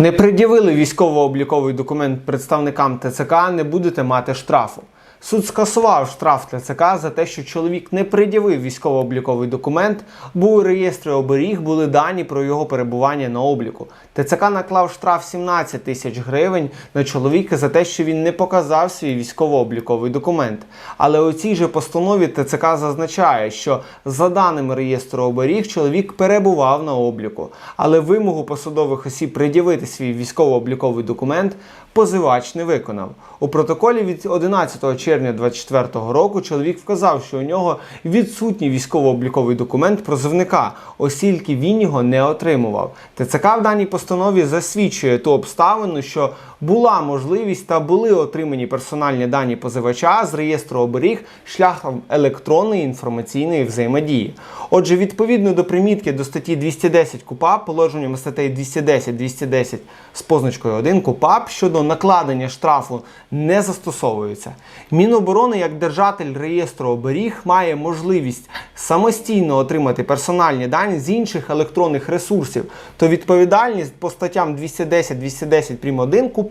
Не пред'явили військово-обліковий документ представникам ТЦК, не будете мати штрафу. Суд скасував штраф ТЦК за те, що чоловік не пред'явив військово-обліковий документ, бо у реєстрі оберіг були дані про його перебування на обліку. ТЦК наклав штраф 17 тисяч гривень на чоловіка за те, що він не показав свій військово-обліковий документ. Але у цій же постанові ТЦК зазначає, що за даними реєстру оберіг, чоловік перебував на обліку, але вимогу посадових осіб пред'явити свій військово-обліковий документ позивач не виконав. У протоколі від 11 червня 2024 року чоловік вказав, що у нього відсутній військово-обліковий документ прозивника, оскільки він його не отримував. ТЦК в даній постанові засвідчує ту обставину, що була можливість та були отримані персональні дані позивача з реєстру оберіг шляхом електронної інформаційної взаємодії. Отже, відповідно до примітки до статті 210 КУПАП, положеннями статей 210 210 з позначкою 1 КУПАП щодо накладення штрафу не застосовуються. Міноборони як держатель реєстру оберіг має можливість самостійно отримати персональні дані з інших електронних ресурсів, то відповідальність по статтям 210 210 прим. 1 КУПАП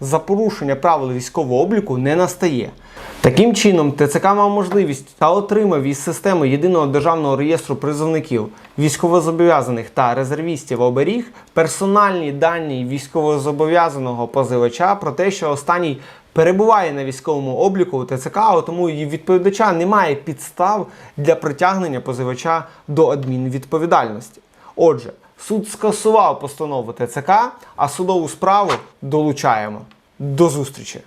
за порушення правил військового обліку не настає. Таким чином, ТЦК мав можливість та отримав із системи єдиного державного реєстру призовників, військовозобов'язаних та резервістів оберіг персональні дані військовозобов'язаного позивача про те, що останній перебуває на військовому обліку у ТЦК, а тому і відповідача немає підстав для притягнення позивача до адмінвідповідальності. Отже, суд скасував постанову ТЦК, а судову справу долучаємо. До зустрічі!